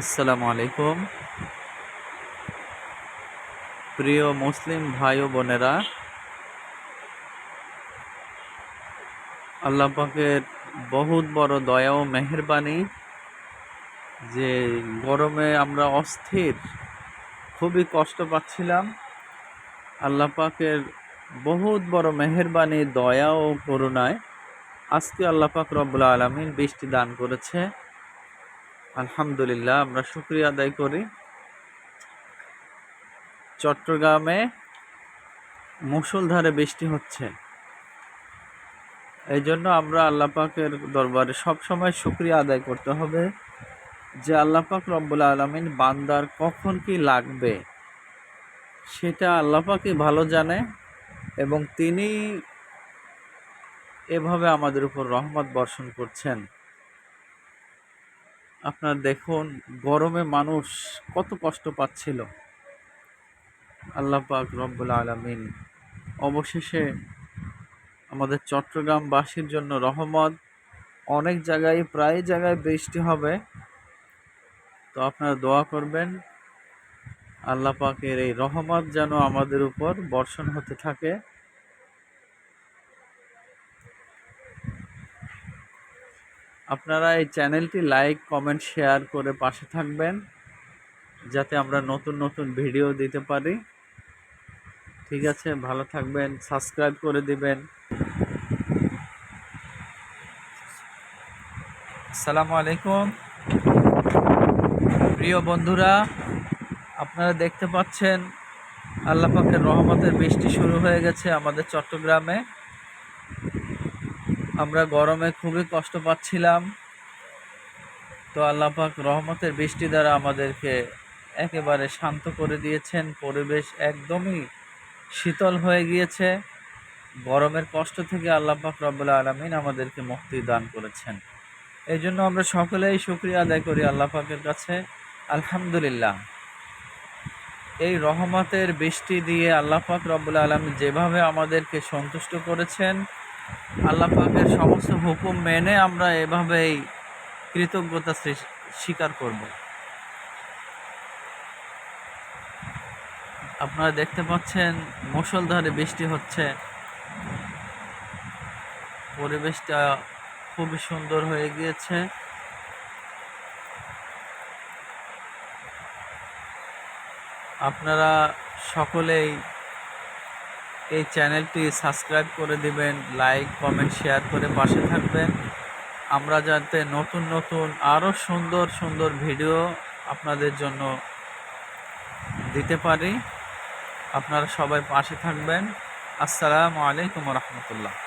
আসসালামু আলাইকুম। প্রিয় মুসলিম ভাই ও বোনেরা, আল্লাহ পাকের বহুত বড় দয়া ও মেহেরবানি যে গরমে আমরা অস্থির, খুবই কষ্ট পাচ্ছিলাম। আল্লাহ পাকের বহুত বড় মেহেরবানি দয়া ও করুণায় আজকে আল্লাহ পাক রব্বুল আলমিন বৃষ্টি দান করেছে। আলহামদুলিল্লাহ, আমরা শুক্রিয়া আদায় করি। চট্টগ্রামে মুসলধারে বৃষ্টি হচ্ছে। এই জন্য আমরা আল্লাহ পাকের দরবারে সবসময় শুক্রিয়া আদায় করতে হবে যে আল্লাহ পাক রব্বুল আলমিন বান্দার কখন কি লাগবে সেটা আল্লাহ পাকই ভালো জানে এবং তিনি এভাবে আমাদের উপর রহমত বর্ষণ করছেন। আপনার দেখুন, গরমে মানুষ কত কষ্ট পাচ্ছিল। আল্লাহ পাক রব্বুল আলমিন অবশেষে আমাদের চট্টগ্রামবাসীর জন্য রহমত, অনেক জায়গায়, প্রায় জায়গায় বৃষ্টি হবে। তো আপনারা দোয়া করবেন, আল্লাহ পাকের এই রহমত যেন আমাদের উপর বর্ষণ হতে থাকে। আপনারা এই চ্যানেলটি লাইক, কমেন্ট, শেয়ার করে পাশে থাকবেন, যাতে আমরা নতুন নতুন ভিডিও দিতে পারি। ঠিক আছে, ভালো থাকবেন, সাবস্ক্রাইব করে দিবেন। আসসালামু আলাইকুম। প্রিয় বন্ধুরা, আপনারা দেখতে পাচ্ছেন, আল্লাহ পাকের রহমতের বৃষ্টি শুরু হয়ে গেছে আমাদের চট্টগ্রামে। আমরা গরমে খুবই কষ্ট পাচ্ছিলাম। তো আল্লাপাক রহমতের বৃষ্টি দ্বারা আমাদেরকে একেবারে শান্ত করে দিয়েছেন। পরিবেশ একদমই শীতল হয়ে গিয়েছে। গরমের কষ্ট থেকে আল্লাপাক রব্বুল্লা আলমিন আমাদেরকে মুক্তি দান করেছেন। এই জন্য আমরা সকলেই শুক্রিয়া আদায় করি আল্লাহ পাকের কাছে। আলহামদুলিল্লাহ। এই রহমতের বৃষ্টি দিয়ে আল্লাহ পাক রব্বুল আলমী যেভাবে আমাদেরকে সন্তুষ্ট করেছেন আল্লাহ পাকের সমস্ত হুকুম মেনে আমরা এভাবেই কৃতজ্ঞতা স্বীকার করব। আপনারা দেখতে পাচ্ছেন মুসলধারে বৃষ্টি হচ্ছে। পরিবেশটা খুবই সুন্দর হয়ে গিয়েছে। আপনারা সকলেই এই চ্যানেলটি সাবস্ক্রাইব করে দিবেন, লাইক, কমেন্ট, শেয়ার করে পাশে থাকবেন। আমরা যাতে নতুন নতুন আরও সুন্দর সুন্দর ভিডিও আপনাদের জন্য দিতে পারি। আপনারা সবাই পাশে থাকবেন। আসসালামু আলাইকুম রহমতুল্লাহ।